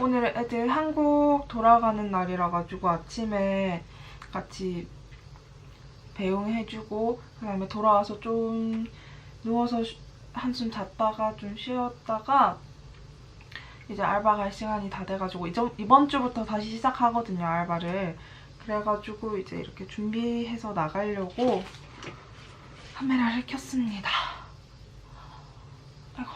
오늘 애들 한국 돌아가는 날이라 가지고 아침에 같이 배웅해주고 그 다음에 돌아와서 좀 누워서 쉬- 한숨 잤다가 좀 쉬었다가 이제 알바 갈 시간이 다 돼가지고 이전, 이번 주부터 다시 시작하거든요 알바를. 그래가지고 이제 이렇게 준비해서 나가려고 카메라를 켰습니다 아이고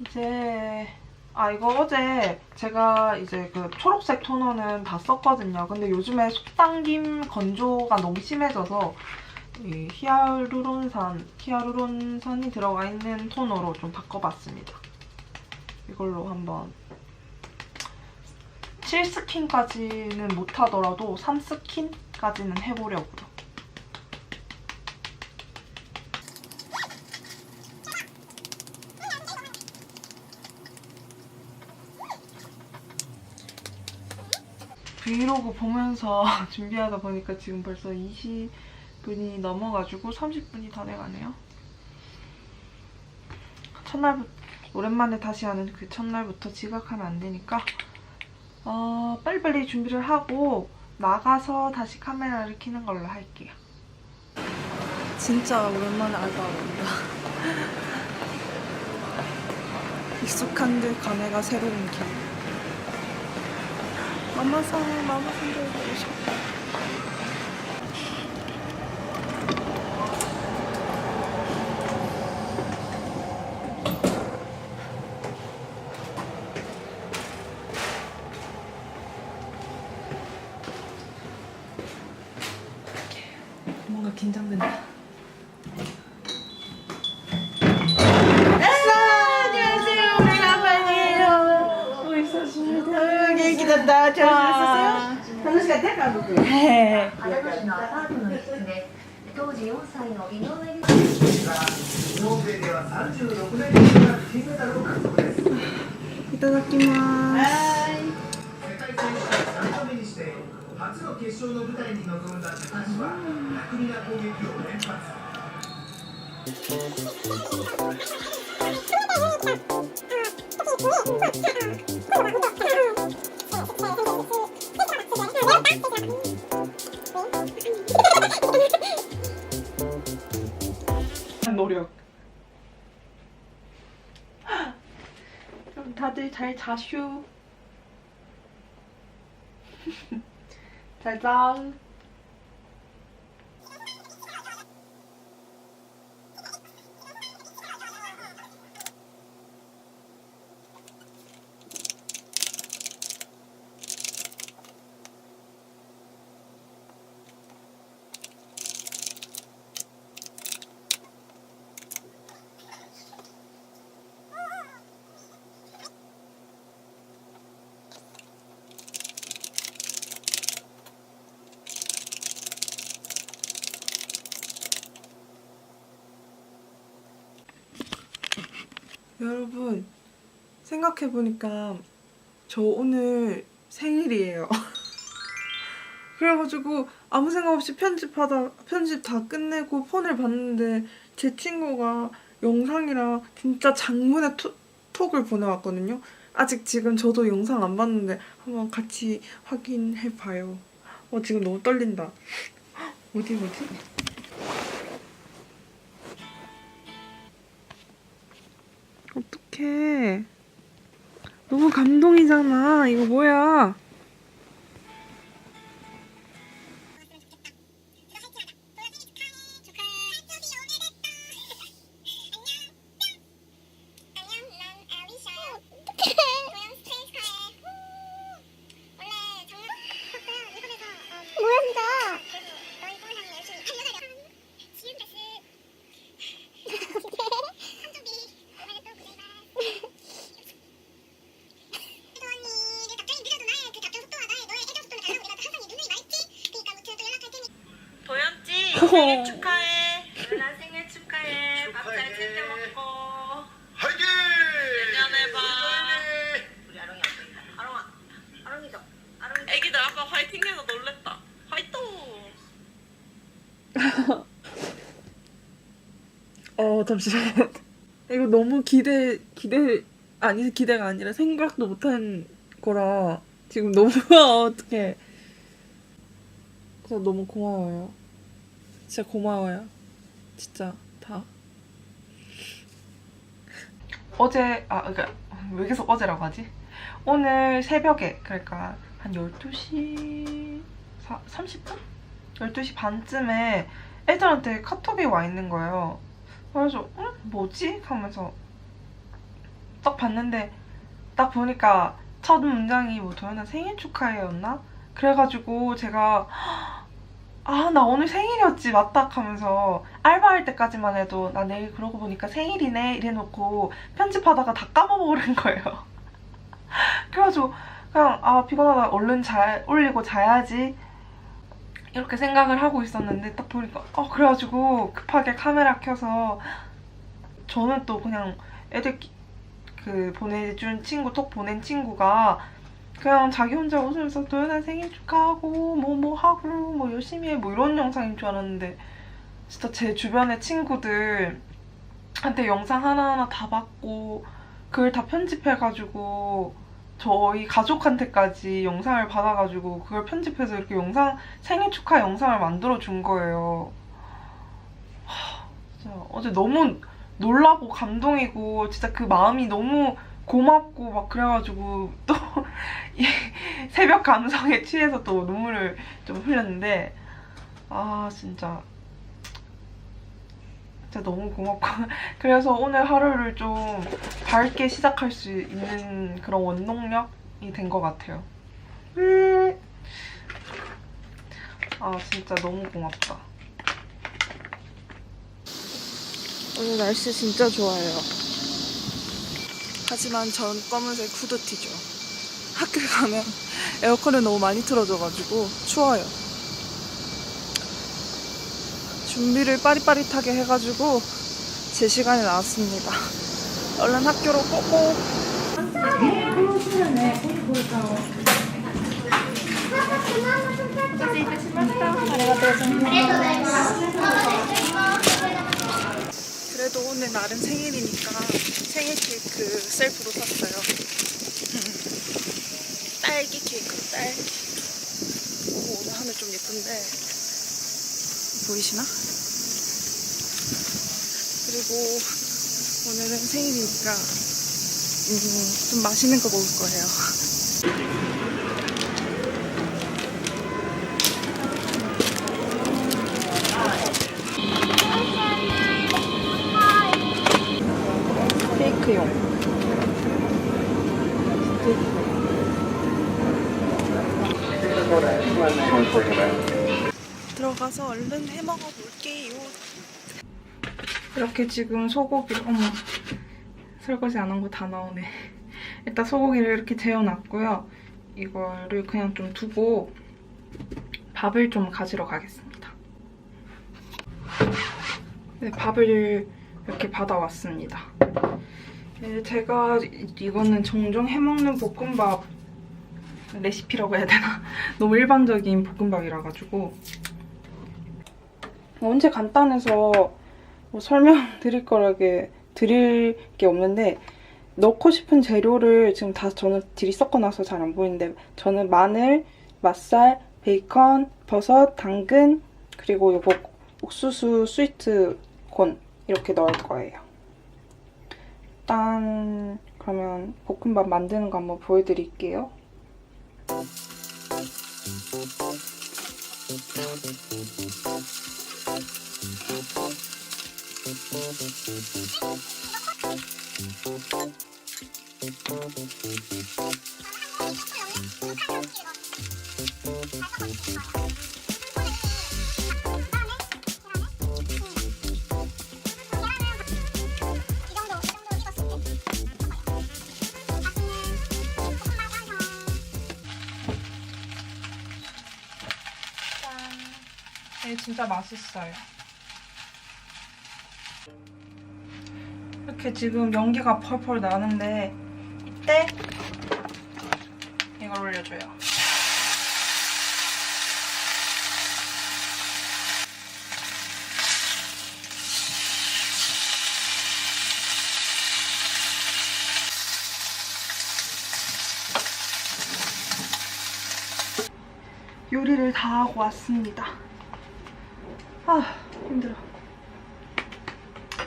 이제 아 이거 어제 제가 이제 그 초록색 토너는 다 썼거든요. 근데 요즘에 속당김 건조가 너무 심해져서 이 히알루론산 히알루론산이 들어가 있는 토너로 좀 바꿔봤습니다. 이걸로 한번 7스킨까지는 못하더라도 3스킨까지는 해보려고요. 브이로그 보면서 준비하다 보니까 지금 벌써 20분이 넘어가지고 30분이 다 돼가네요. 첫날부터 오랜만에 다시 하는 그 첫날부터 지각하면 안 되니까 어, 빨리빨리 준비를 하고 나가서 다시 카메라를 켜는 걸로 할게요. 진짜 오랜만에 알바 온다. 익숙한 듯 감회가 새로운 길. 마마상 마마상들 보고 싶다. 当時4歳の井上梨沙日本勢では36年にわたる金メダルを獲得です。いただきまは世界選手権3度目にして初の決勝の舞台に臨んだ高橋は巧みな攻撃を連発。 노력. 그럼 다들 잘 자슈. 잘 자. 여러분 생각해보니까 저 오늘 생일이에요. 그래가지고 아무 생각 없이 편집하다 편집 다 끝내고 폰을 봤는데 제 친구가 영상이랑 진짜 장문의 톡, 톡을 보내왔거든요. 아직 지금 저도 영상 안 봤는데 한번 같이 확인해봐요. 어 지금 너무 떨린다. 어디 어디? 어떡해. 너무 감동이잖아. 이거 뭐야. 생일 축하해. 누나 생일 축하해. 밥잘 챙겨 먹고. 화이팅! 내년에 봐. 우리 아롱이 안 보인다 아롱아 아롱이죠 아롱이 애기들 아까 화이팅 해서 놀랬다. 화이팅! 어 잠시만. 이거 너무 기대 기대 아니 기대가 아니라 생각도 못한 거라 지금 너무 어떡해 그래서 너무 고마워요 진짜 고마워요 진짜 다 어제 아 그러니까 왜 계속 어제라고 하지? 오늘 새벽에 그러니까 한 12시 30분? 12시 반쯤에 애들한테 카톡이 와 있는 거예요 그래서 응? 뭐지? 하면서 딱 봤는데 딱 보니까 첫 문장이 뭐 도연아 생일 축하해였나? 그래가지고 제가 아 나 오늘 생일이었지 맞다 하면서. 알바할 때까지만 해도 나 내일 그러고 보니까 생일이네 이래놓고 편집하다가 다 까먹어버린 거예요. 그래가지고 그냥 아 피곤하다. 얼른 잘 올리고 자야지. 이렇게 생각을 하고 있었는데 딱 보니까 어 그래가지고 급하게 카메라 켜서 저는 또 그냥 애들 그 보내준 친구 톡 보낸 친구가 그냥 자기 혼자 웃으면서 도연아 생일 축하하고 뭐뭐 하고 뭐 열심히 해 뭐 이런 영상인 줄 알았는데 진짜 제 주변의 친구들한테 영상 하나하나 다 받고 그걸 다 편집해가지고 저희 가족한테까지 영상을 받아가지고 그걸 편집해서 이렇게 영상 생일 축하 영상을 만들어 준 거예요. 하, 진짜 어제 너무 놀라고 감동이고 진짜 그 마음이 너무 고맙고 막 그래가지고 또 이 새벽 감성에 취해서 또 눈물을 좀 흘렸는데 아 진짜 진짜 너무 고맙고 그래서 오늘 하루를 좀 밝게 시작할 수 있는 그런 원동력이 된 것 같아요. 음. 아 진짜 너무 고맙다. 오늘 날씨 진짜 좋아요. 하지만 전 검은색 후드티죠. 학교 가면 에어컨을 너무 많이 틀어줘가지고 추워요. 준비를 빠릿빠릿하게 해가지고 제 시간에 나왔습니다. 얼른 학교로 꼬꼬. 그래도 오늘 날은 생일이니까 생일 케이크 셀프로 샀어요. 딸기 케이크, 딸기. 오, 오늘 하늘 좀 예쁜데 보이시나? 그리고 오늘은 생일이니까 음, 좀 맛있는 거 먹을 거예요. 얼른 해 먹어 볼게요. 이렇게 지금 소고기를 어머 설거지 안 한 거 다 나오네. 일단 소고기를 이렇게 재워놨고요. 이거를 그냥 좀 두고 밥을 좀 가지러 가겠습니다. 네, 밥을 이렇게 받아왔습니다. 네, 제가 이- 이거는 종종 해먹는 볶음밥 레시피라고 해야 되나? 너무 일반적인 볶음밥이라 가지고 언제 간단해서 뭐 설명드릴 거라게 드릴 게 없는데 넣고 싶은 재료를 지금 다 저는 들이 섞어놔서 잘 안 보이는데 저는 마늘, 맛살, 베이컨, 버섯, 당근 그리고 요거 옥수수 스위트 콘 이렇게 넣을 거예요. 일단 그러면 볶음밥 만드는 거 한번 보여드릴게요. 네, 진짜 맛있어요. 이렇게 지금 연기가 펄펄 나는데 이때 이걸 올려줘요. 요리를 다 하고 왔습니다. 아 힘들어.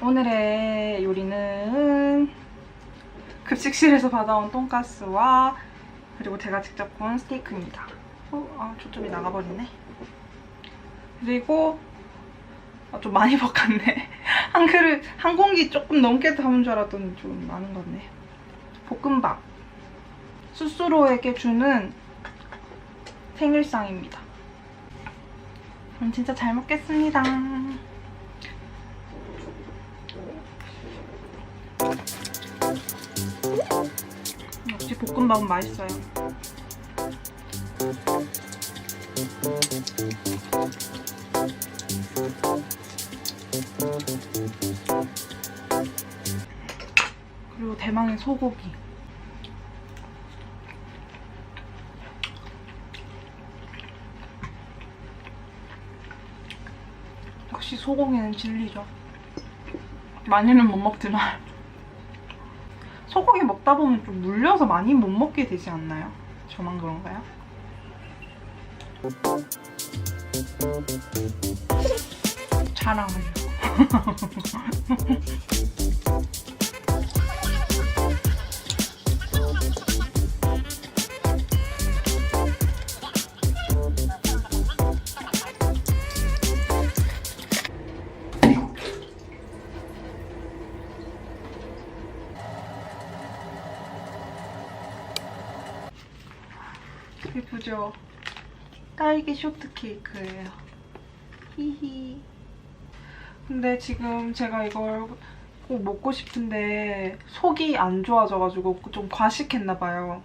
오늘의 요리는 급식실에서 받아온 돈가스와 그리고 제가 직접 구운 스테이크입니다. 어, 아, 초점이 나가버리네. 그리고 아, 좀 많이 볶았네. 한 그릇, 한 공기 조금 넘게 담은 줄 알았더니 좀 많은 것 같네. 볶음밥. 스스로에게 주는 생일상입니다. 그럼 진짜 잘 먹겠습니다. 볶음밥은 맛있어요. 그리고 대망의 소고기. 역시 소고기는 진리죠. 많이는 못 먹지만 소고기 먹다 보면 좀 물려서 많이 못 먹게 되지 않나요? 저만 그런가요? 자랑하 딸기 쇼트케이크예요. 히히. 근데 지금 제가 이걸 꼭 먹고 싶은데 속이 안 좋아져가지고 좀 과식했나 봐요.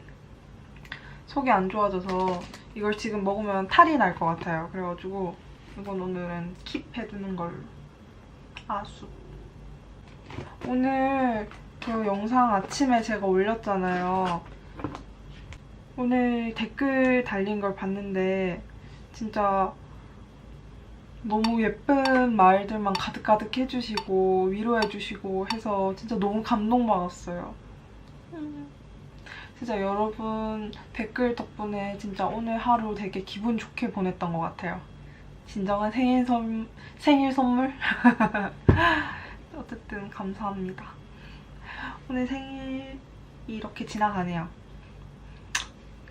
속이 안 좋아져서 이걸 지금 먹으면 탈이 날 것 같아요. 그래가지고 이건 오늘은 킵해두는 걸로. 아수. 오늘 그 영상 아침에 제가 올렸잖아요. 오늘 댓글 달린 걸 봤는데 진짜 너무 예쁜 말들만 가득가득 해주시고 위로해주시고 해서 진짜 너무 감동받았어요. 음. 진짜 여러분 댓글 덕분에 진짜 오늘 하루 되게 기분 좋게 보냈던 것 같아요. 진정한 생일, 선, 생일 선물? 어쨌든 감사합니다. 오늘 생일이 이렇게 지나가네요.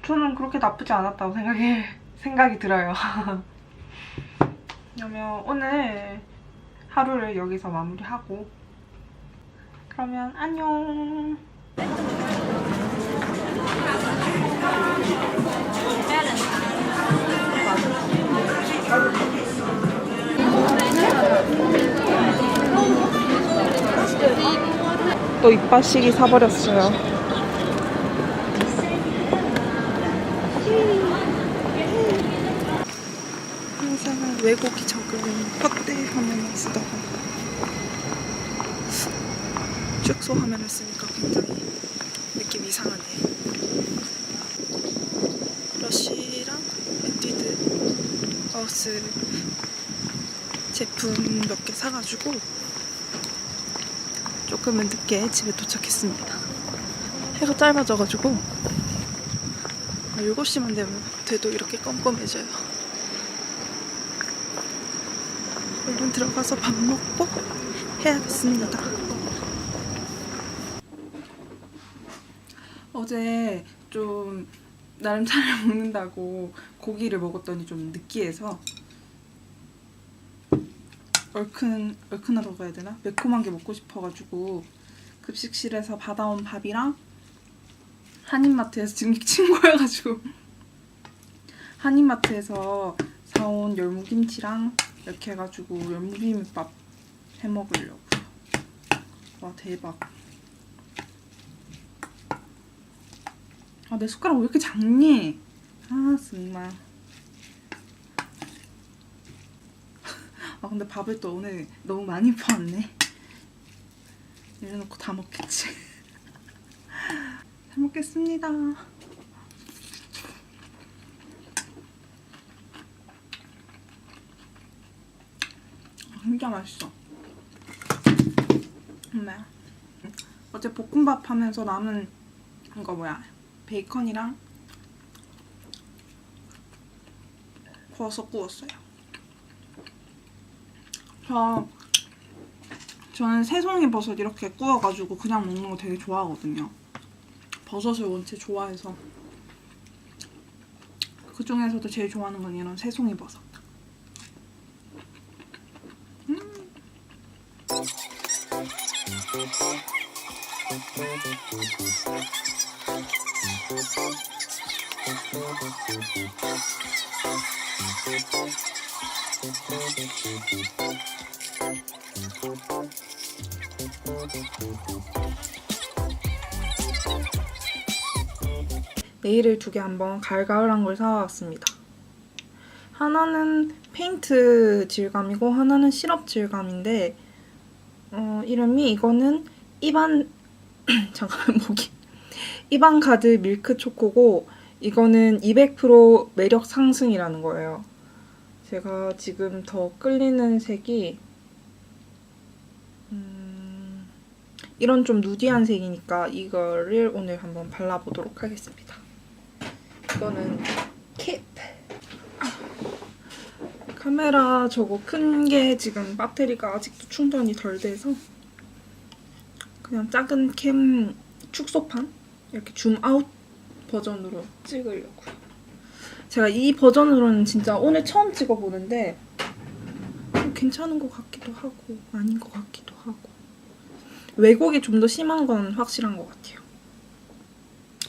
저는 그렇게 나쁘지 않았다고 생각이, 생각이 들어요. 그러면 오늘 하루를 여기서 마무리하고 그러면 안녕. 또 이빠식이 사버렸어요. 항상 왜곡이 적은 확대 화면을 쓰다가 축소 화면을 쓰니까 굉장히 느낌 이상하네. 러쉬랑 에뛰드 마우스 제품 몇 개 사가지고 조금은 늦게 집에 도착했습니다. 해가 짧아져가지고 7시만 되면 돼도 이렇게 껌껌해져요. 얼른 들어가서 밥 먹고 해야겠습니다. 어제 좀 나름 잘 먹는다고 고기를 먹었더니 좀 느끼해서 얼큰 얼큰하다고 해야 되나 매콤한 게 먹고 싶어가지고 급식실에서 받아온 밥이랑 한인마트에서 지금 친구여가지고 한인마트에서 사온 열무김치랑 이렇게 해가지고 열무비빔밥 해 먹으려고. 와 대박. 아 내 숟가락 왜 이렇게 작니? 아 정말. 아 근데 밥을 또 오늘 너무 많이 퍼왔네. 이래놓고 다 먹겠지. 잘 먹겠습니다. 진짜 맛있어. 엄마야. 어제 볶음밥 하면서 남은 이거 뭐야 베이컨이랑 버섯 구웠어요. 저 저는 새송이 버섯 이렇게 구워가지고 그냥 먹는 거 되게 좋아하거든요. 버섯을 원체 좋아해서 그 중에서도 제일 좋아하는 건 이런 새송이 버섯. 네일을 두 개 한번 갈가을한 걸 사왔습니다. 하나는 페인트 질감이고 하나는 시럽 질감인데 어, 이름이 이거는 이반 잠깐 목이 이반 가드 밀크 초코고 이거는 200% 매력 상승이라는 거예요. 제가 지금 더 끌리는 색이 음, 이런 좀 누디한 색이니까 이거를 오늘 한번 발라보도록 하겠습니다. 이거는 캡. 카메라 저거 큰 게 지금 배터리가 아직도 충전이 덜 돼서 그냥 작은 캠 축소판 이렇게 줌아웃 버전으로 찍으려고요. 제가 이 버전으로는 진짜 오늘 처음 찍어보는데 괜찮은 것 같기도 하고 아닌 것 같기도 하고 왜곡이 좀 더 심한 건 확실한 것 같아요.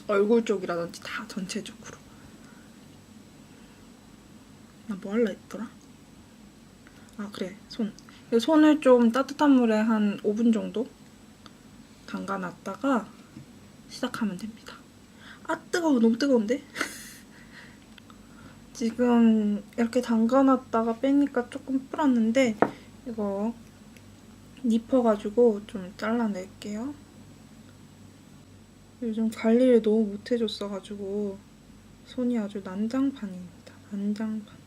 얼굴 쪽이라든지 다 전체적으로. 나 뭐 할라 했더라? 아 그래 손. 이 손을 좀 따뜻한 물에 한 5분 정도 담가놨다가 시작하면 됩니다. 아 뜨거워 너무 뜨거운데? 지금 이렇게 담가놨다가 빼니까 조금 불었는데 이거 립어가지고 좀 잘라낼게요. 요즘 관리를 너무 못해줬어가지고 손이 아주 난장판입니다. 난장판.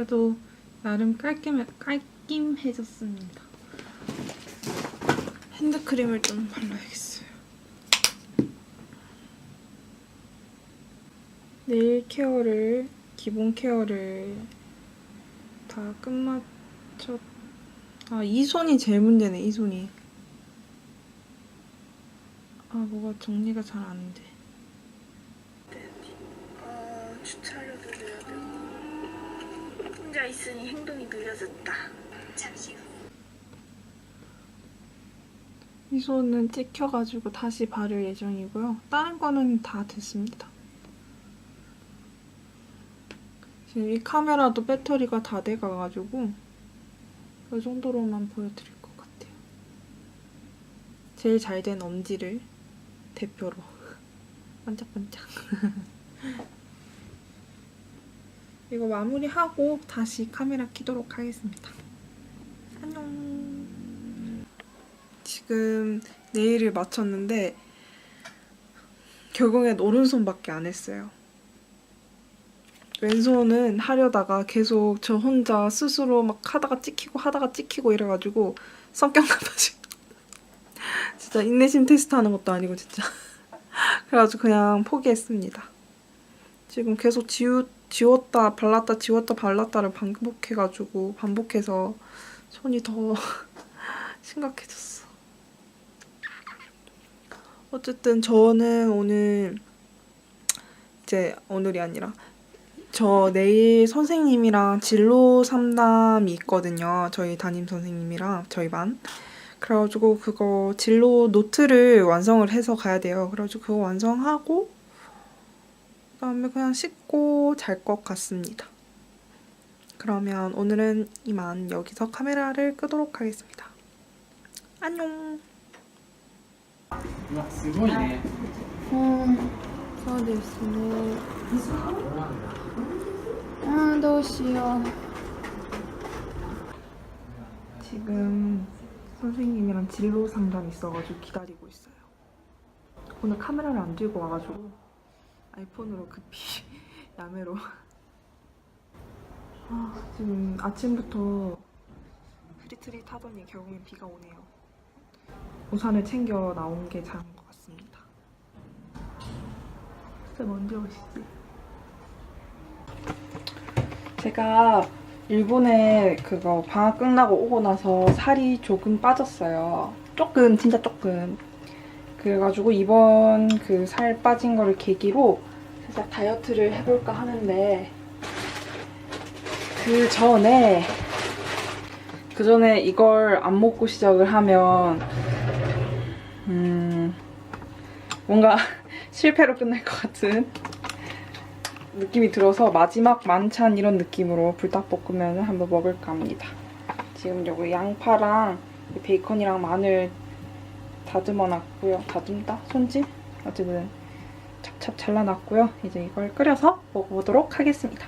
그래도 나름 깔끔해, 깔끔해졌습니다. 핸드크림을 좀 발라야겠어요. 네일 케어를 기본 케어를 다 끝마쳤. 아 이 손이 제일 문제네 이 손이. 아 뭐가 정리가 잘 안 돼. 내야 되고 혼자 있으니 행동이 느려졌다. 잠시 후 이 손은 찍혀가지고 다시 바를 예정이고요. 다른 거는 다 됐습니다. 지금 이 카메라도 배터리가 다 돼가가지고 이 정도로만 보여드릴 것 같아요. 제일 잘 된 엄지를 대표로 반짝반짝. 이거 마무리하고 다시 카메라 켜도록 하겠습니다. 안녕. 지금 네일을 마쳤는데 결국엔 오른손밖에 안 했어요. 왼손은 하려다가 계속 저 혼자 스스로 막 하다가 찍히고 하다가 찍히고 이래가지고 성격 나빠지고 진짜 인내심 테스트 하는 것도 아니고 진짜 그래가지고 그냥 포기했습니다. 지금 계속 지우, 지웠다 발랐다 지웠다 발랐다를 반복해가지고 반복해서 손이 더 심각해졌어. 어쨌든 저는 오늘 이제 오늘이 아니라 저 내일 선생님이랑 진로 상담이 있거든요. 저희 담임 선생님이랑 저희 반. 그래가지고 그거 진로 노트를 완성을 해서 가야 돼요. 그래가지고 그거 완성하고 그다음에 그냥 씻고 잘 것 같습니다. 그러면 오늘은 이만 여기서 카메라를 끄도록 하겠습니다. 안녕. うわすごいね。そうですね。ああ、どうしよう。 지금 선생님이랑 진로 상담 있어가지고 기다리고 있어요. 오늘 카메라를 안 들고 와가지고 아이폰으로 급히 야매로 아, 지금 아침부터 흐릿흐릿 하더니 결국엔 비가 오네요. 우산을 챙겨 나온 게 잘한 것 같습니다. 진짜 언제 오시지? 제가 일본에 그거 방학 끝나고 오고 나서 살이 조금 빠졌어요. 조금, 진짜 조금. 그래가지고 이번 그 살 빠진 거를 계기로 살짝 다이어트를 해볼까 하는데 그 전에 그 전에 이걸 안 먹고 시작을 하면 음 뭔가 실패로 끝날 것 같은 느낌이 들어서 마지막 만찬 이런 느낌으로 불닭볶음면을 한번 먹을까 합니다. 지금 여기 양파랑 베이컨이랑 마늘 다듬어 놨고요. 다듬다? 손질? 어쨌든 찹찹 잘라놨고요. 이제 이걸 끓여서 먹어보도록 하겠습니다.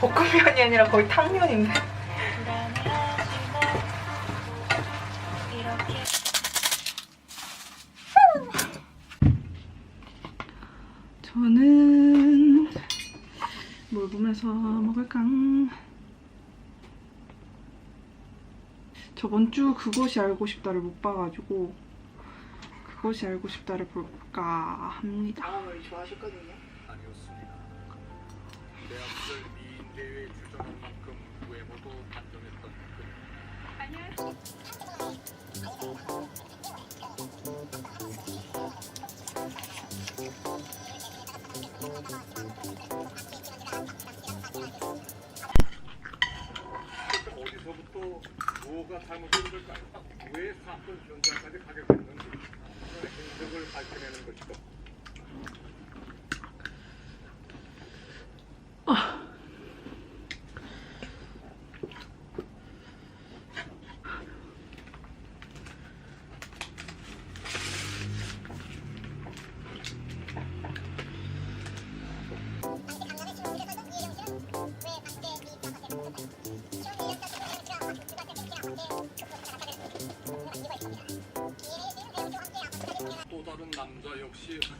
볶음면이 아니라 거의 탕면인데. 뭘 보면서 먹을까? 저번 주 그것이 알고 싶다를 못 봐가지고 그것이 알고 싶다를 볼까 합니다. 아니었습니다. 대학들 미인 대회에 출전한 만큼 외모도 단정했던 그는 어디 서부터 뭐가 잘못된 걸까요? 왜 사건 현장까지 가게 됐는지 그의 행적을 밝혀내는 것이죠.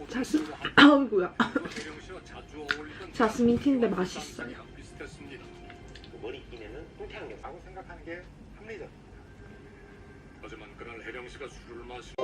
자 자스- 아이고야. 자스민 티인데 맛있어요. 하지만 그날 혜령 씨가 술을 마시